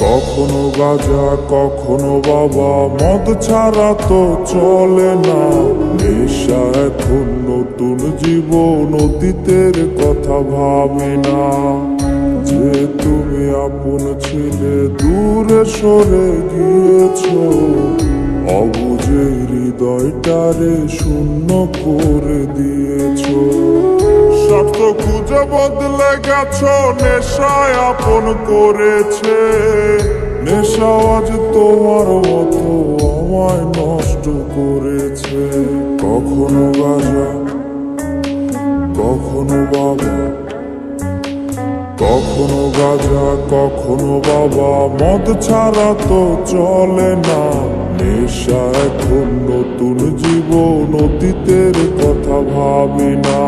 কখনো গাজা, কখনো বাবা, মদ ছাড়া তো চলে না। নেশা এখন নতুন জীবন, অতীতের কথা ভাবে না। যে তুমি আপন ছিলে, দূরে সরে গিয়েছ। অবুঝে হৃদয়টারে শূন্য করে দিয়েছ। স্বার্থ খুঁজে বদলে গেছ নেশায় আপন করেছে। নেশা আজ তোমার মতো আমায় নষ্ট করেছে। কখনো গাজা কখনো বাবা কখনো গাজা কখনো বাবা। মদ ছাড়া তো চলে না, নেশা এখন নতুন জীবন অতীতের কথা ভাবি না।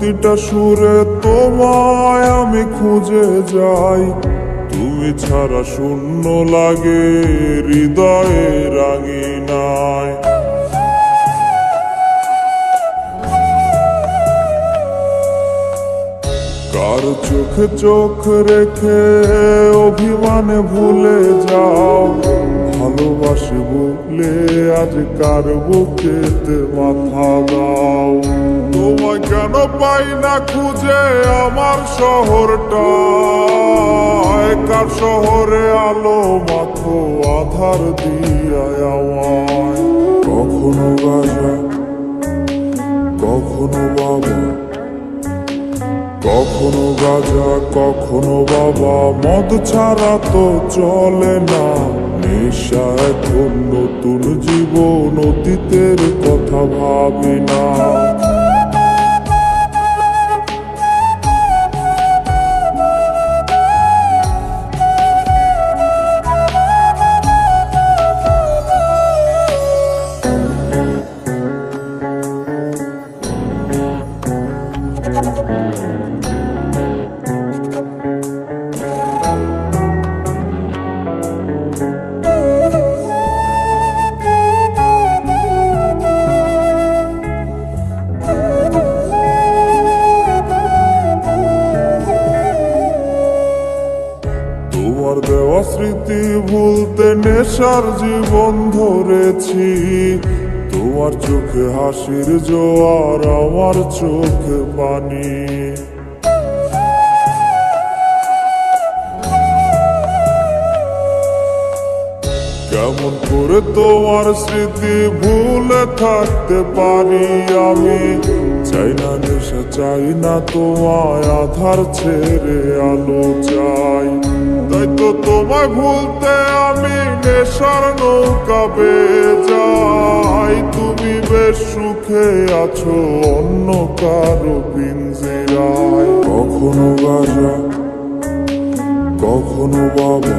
প্রতিটা সুরে তোমায় আমি খুঁজে যাই। তুমি ছাড়া শূন্য লাগে, হৃদয়ে রাঙিনায়। কার চোখে চোখ রেখে অভিমানে ভুলে যাও ভালোবাসি বলে আজ কার বুকেতে মাথা দাও? তোমায় কেন পাই না খুঁজে আমার শহরটা কার শহরে আলো মাখো, আধার দিয়া আমায়? কখনো গাজা কখনো বাবা, কখনো গাজা কখনো বাবা, মদ ছাড়া তো চলে না। এখন নতুন জীবন অতীতের কথা ভাবি না। স্মৃতি ভুলতে নেশার জীবন ধরেছি। তোমার চোখে হাসির জোয়ার আমার চোখ পানি। কেমন করে তোমার স্মৃতি ভুলে থাকতে পারি আমি। চাই না নেশা, চাই না তোমায় আধার ছেড়ে আলো চাই। তাই তো তোমায় ভুলতে আমি নেশার নৌকা যাই। তুমি বেশ সুখে আছো, অন্য কারও পিঞ্জিরায়। কখনো গাজা কখনো বাবা।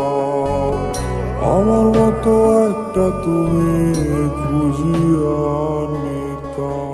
মতো একটা তুমি খুঁজিয়া নিতাম